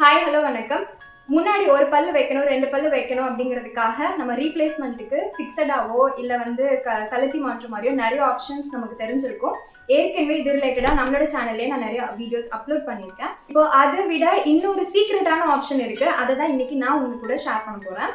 Hi hello வணக்கம். முன்னாடி ஒரு பல்லு வைக்கணும் ரெண்டு பல்லு வைக்கணும் அப்படிங்கிறதுக்காக நம்ம ரீப்ளேஸ்மெண்ட்டுக்கு ஃபிக்ஸடாவோ இல்லை வந்து க கழட்டி மாற்று மாதிரியோ நிறைய ஆப்ஷன்ஸ் நமக்கு தெரிஞ்சிருக்கும். ஏற்கனவே இது ரிலேட்டடாக நம்மளோட சேனல்லே நான் நிறைய வீடியோஸ் அப்லோட் பண்ணியிருக்கேன். இப்போ அதை விட இன்னொரு சீக்ரெட்டான ஆப்ஷன் இருக்குது அதை தான் இன்னைக்கு நான் உங்க கூட ஷேர் பண்ண போகிறேன்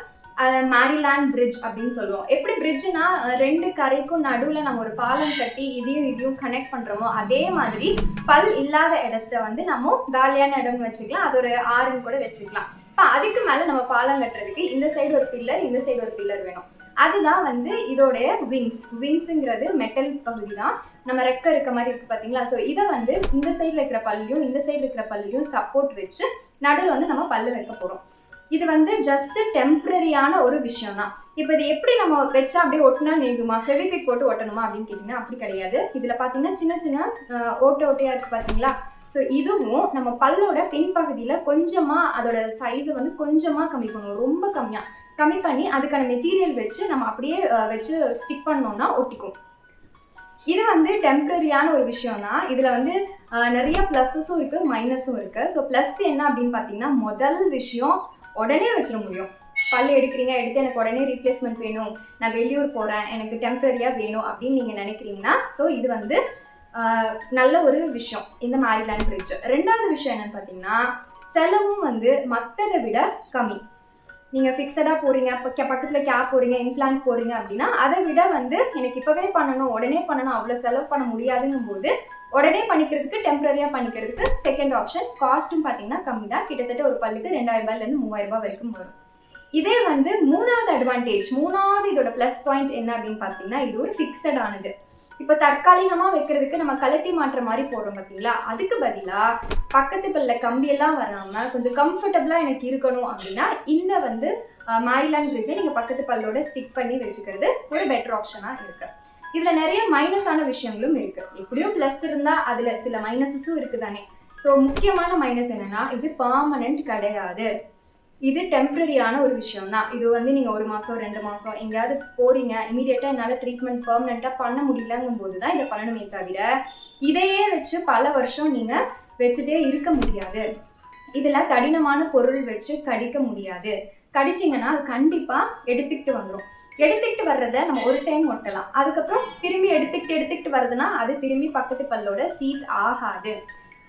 மேரிலேண்ட் பிரிட்ஜ் அப்படின்னு சொல்லுவோம். எப்படி பிரிட்ஜ்னா ரெண்டு கரைக்கும் நடுவில் நம்ம ஒரு பாலம் கட்டி இதையும் இதையும் கனெக்ட் பண்ணுறோமோ அதே மாதிரி பல் இல்லாத இடத்த வந்து நம்ம காலியான இடம்னு வச்சுக்கலாம். அது ஒரு ஆறுன்னு கூட வச்சுக்கலாம். இப்போ அதுக்கு மேலே நம்ம பாலம் கட்டுறதுக்கு இந்த சைடு ஒரு பில்லர் இந்த சைடு ஒரு பில்லர் வேணும். அதுதான் வந்து இதோடைய விங்ஸ் விங்ஸுங்கிறது மெட்டல் பகுதி தான் நம்ம ரெக்க இருக்க மாதிரி இருக்குது பார்த்தீங்களா ஸோ இதை வந்து இந்த சைடில் இருக்கிற பல்லையும் இந்த சைடு இருக்கிற பல்லையும் சப்போர்ட் வச்சு நடுவில் வந்து நம்ம பல்லு வைக்க போகிறோம் இது வந்து ஜஸ்ட் டெம்பரரியான ஒரு விஷயம் தான் இப்போ இது எப்படி நம்ம வச்சா அப்படியே ஒட்டினா நீங்குமா ஃபெவிக்விக் போட்டு ஒட்டணுமா அப்படின்னு கேட்டிங்கன்னா அப்படி கிடையாது. இதில் பார்த்தீங்கன்னா சின்ன சின்ன ஓட்டை ஓட்டையாக இருக்குது பார்த்தீங்களா ஸோ இதுவும் நம்ம பல்லோட பின்பகுதியில் கொஞ்சமாக அதோட சைஸை வந்து கொஞ்சமாக கம்மி பண்ணுவோம் ரொம்ப கம்மியாக கம்மி பண்ணி அதுக்கான மெட்டீரியல் வச்சு நம்ம அப்படியே வச்சு ஸ்டிக் பண்ணோம்னா ஒட்டிக்கும். இது வந்து டெம்பரரியான ஒரு விஷயம் தான் இதில் வந்து நிறைய ப்ளஸ்ஸஸும் இருக்குது மைனஸும் இருக்குது ஸோ ப்ளஸ் என்ன அப்படின்னு பார்த்தீங்கன்னா முதல் விஷயம் உடனே வச்சிட முடியும். பல் எடுக்கிறீங்க எடுத்து எனக்கு உடனே ரீப்ளேஸ்மெண்ட் வேணும். நான் வெளியூர் போகிறேன் எனக்கு டெம்பரரியாக வேணும் அப்படின்னு நீங்கள் நினைக்கிறீங்கன்னா ஸோ இது வந்து நல்ல ஒரு விஷயம். இந்த மாதிரி பிரிட்ஜ் ரெண்டாவது விஷயம் என்னன்னு பார்த்தீங்கன்னா செலவும் வந்து மற்றதை விட கம்மி. நீங்கள் ஃபிக்ஸடாக போகிறீங்க இப்போ பக்கத்தில் கேப் போகிறீங்க இன்ஃப்ளான் போகிறீங்க அப்படின்னா அதை விட வந்து எனக்கு இப்போவே பண்ணணும் உடனே பண்ணணும் அவ்வளோ செலவு பண்ண முடியாதுங்கும் போது உடனே பண்ணிக்கிறதுக்கு டெம்பரரியாக பண்ணிக்கிறதுக்கு செகண்ட் ஆப்ஷன் காஸ்ட்டும் பார்த்தீங்கன்னா கம்மி தான். கிட்டத்தட்ட ஒரு பல்லுக்கு ரெண்டாயிரம் ரூபாயிலேருந்து மூவாயிரம் ரூபாய் வரைக்கும் வரும். இதே வந்து மூணாவது அட்வான்டேஜ் மூணாவது இதோட ப்ளஸ் பாயிண்ட் என்ன அப்படின்னு பார்த்தீங்கன்னா இது ஒரு ஃபிக்ஸட் ஆனது. இப்போ தற்காலிகமாக வைக்கிறதுக்கு நம்ம கழட்டி மாற்ற மாதிரி போடுறோம் பார்த்தீங்களா அதுக்கு பதிலாக பக்கத்து பல்ல கம்பியெல்லாம் வராமல் கொஞ்சம் கம்ஃபர்டபுளாக எனக்கு இருக்கணும் அப்படின்னா இந்த வந்து மாரிலான் பிரிட்ஜை நீங்கள் பக்கத்து பல்லோட ஸ்டிக் பண்ணி வச்சுக்கிறது ஒரு பெட்டர் ஆப்ஷனாக இருக்கு. இதில் நிறைய மைனஸான விஷயங்களும் இருக்குது எப்படியும் ப்ளஸ் இருந்தால் அதில் சில மைனஸஸும் இருக்குது தானே ஸோ முக்கியமான மைனஸ் என்னென்னா இது பர்மனண்ட் கிடையாது. இது டெம்பரரியான ஒரு விஷயம் தான் இது வந்து நீங்கள் ஒரு மாதம் ரெண்டு மாதம் எங்கேயாவது போறீங்க இமீடியட்டாக என்னால் ட்ரீட்மெண்ட் பர்மனெண்ட்டாக பண்ண முடியலங்கும் போது தான் இதை பண்ணணுமே தவிர இதையே வச்சு பல வருஷம் நீங்கள் வச்சுட்டே இருக்க முடியாது. இதில் கடினமான பொருள் வச்சு கடிக்க முடியாது. கடிச்சிங்கன்னா அது கண்டிப்பாக எடுத்துக்கிட்டு வந்துடும் எடுத்துக்கிட்டு வர்றதை நம்ம ஒரு டைம் ஒட்டலாம். அதுக்கப்புறம் திரும்பி எடுத்துக்கிட்டு எடுத்துக்கிட்டு வர்றதுன்னா அது திரும்பி பக்கத்து பல்லோட சீட் ஆகாது.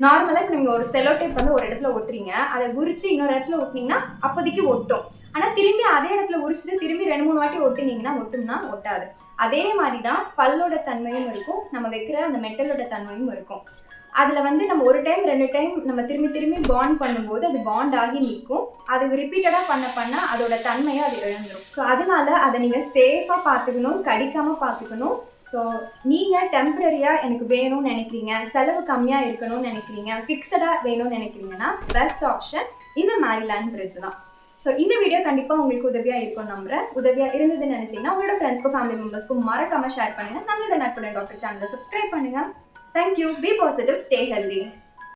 நார்மலாக இப்போ நீங்கள் ஒரு செலோ டேப் வந்து ஒரு இடத்துல ஒட்டுறீங்க. அதை உரிச்சு இன்னொரு இடத்துல ஒட்டினீங்கன்னா அப்போதைக்கு ஒட்டும். ஆனால் திரும்பி அதே இடத்துல உரிச்சிட்டு திரும்பி ரெண்டு மூணு வாட்டி ஒட்டுனீங்கன்னா ஒட்டும்னா ஒட்டாது. அதே மாதிரி தான் பல்லோட தன்மையும் இருக்கும். நம்ம வைக்கிற அந்த மெட்டலோட தன்மையும் இருக்கும். அதில் வந்து நம்ம ஒரு டைம் ரெண்டு டைம் நம்ம திரும்பி திரும்பி பாண்ட் பண்ணும்போது அது பாண்ட் ஆகி நிற்கும். அது ரிப்பீட்டடாக பண்ண பண்ண அதோட தன்மையை அது இழந்துரும். ஸோ அதனால அதை நீங்கள் சேஃபாக பார்த்துக்கணும் கடிக்காமல் பார்த்துக்கணும். ஸோ நீங்கள் டெம்பரரியாக எனக்கு வேணும்னு நினைக்கிறீங்க செலவு கம்மியாக இருக்கணும்னு நினைக்கிறீங்க ஃபிக்ஸடாக வேணும்னு நினைக்கிறீங்கன்னா பெஸ்ட் ஆப்ஷன் இந்த மேரிலேண்ட் பிரிட்ஜ் தான். ஸோ இந்த வீடியோ கண்டிப்பாக உங்களுக்கு உதவியாக இருக்கும் நம்புறேன். உதவியாக இருந்ததுன்னு நினச்சிங்கன்னா உங்களோட ஃப்ரெண்ட்ஸ்க்கும் ஃபேமிலி மெம்பர்ஸ்க்கும் மறக்காமல் ஷேர் பண்ணுங்கள் நம்மளோட நட்புடன் டாக்டர் சேனலை சப்ஸ்கிரைப் பண்ணுங்கள் thank you be positive stay healthy